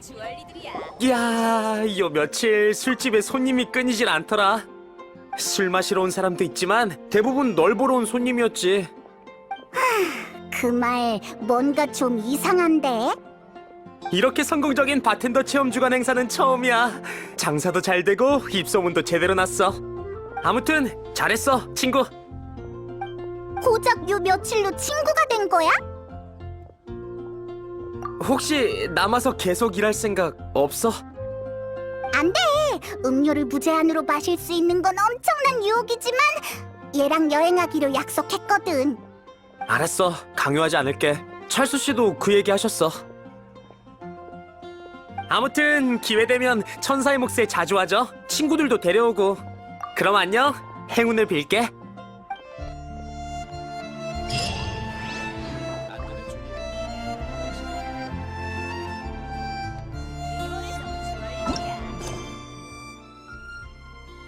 주얼리들이야. 이야, 요 며칠 술집에 손님이 끊이질 않더라. 술 마시러 온 사람도 있지만 대부분 널 보러 온 손님이었지. 그 말 뭔가 좀 이상한데? 이렇게 성공적인 바텐더 체험 주간 행사는 처음이야. 장사도 잘 되고 입소문도 제대로 났어. 아무튼 잘했어, 친구. 고작 요 며칠로 친구가 된 거야? 혹시 남아서 계속 일할 생각 없어? 안 돼! 음료를 무제한으로 마실 수 있는 건 엄청난 유혹이지만 얘랑 여행하기로 약속했거든. 알았어, 강요하지 않을게. 철수 씨도 그 얘기 하셨어. 아무튼 기회 되면 천사의 몫에 자주 하죠. 친구들도 데려오고. 그럼 안녕. 행운을 빌게.